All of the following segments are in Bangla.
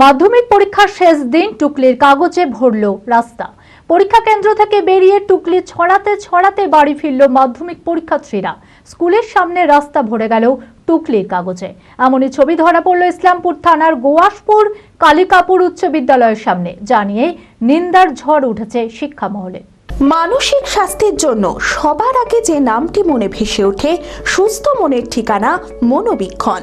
মাধ্যমিক পরীক্ষার শেষ দিন টুকলির কাগজে ভরল রাস্তা। পরীক্ষা কেন্দ্র থেকে বেরিয়ে টুকলি ছড়াতে ছড়াতে বাড়ি ফিরল মাধ্যমিক পরীক্ষার্থীরা। স্কুলের সামনে রাস্তা ভরে গেল টুকলির কাগজে। এমনই ছবি ধরা পড়ল ইসলামপুর থানার গোয়াসপুর কালিকাপুর উচ্চ বিদ্যালয়ের সামনে। জানিয়ে নিন্দার ঝড় উঠেছে শিক্ষা মহলে মানসিক স্বাস্থ্যের জন্য সবার আগে যে নামটি মনে ভেসে ওঠে, সুস্থ মনের ঠিকানা মনোবীক্ষণ।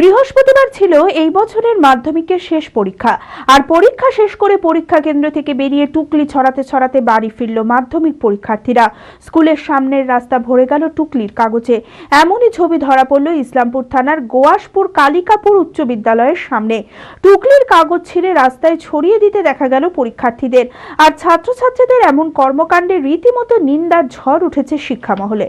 বৃহস্পতিবার ছিল এই বছরের মাধ্যমিকের শেষ পরীক্ষা। আর পরীক্ষা শেষ করে পরীক্ষা কেন্দ্র থেকে বেরিয়ে টুকলি ছড়াতে ছড়াতে বাড়ি ফিরল মাধ্যমিক পরীক্ষার্থীরা। স্কুলের সামনের রাস্তা ভরে গেল টুকলির কাগজে। এমনই ছবি ধরা পড়ল ইসলামপুর থানার গোয়াসপুর কালিকাপুর উচ্চ বিদ্যালয়ের সামনে। টুকলির কাগজ ছিঁড়ে রাস্তায় ছড়িয়ে দিতে দেখা গেল পরীক্ষার্থীদের। আর ছাত্রছাত্রীদের এমন কর্মকাণ্ডে রীতিমতো নিন্দার ঝড় উঠেছে শিক্ষা মহলে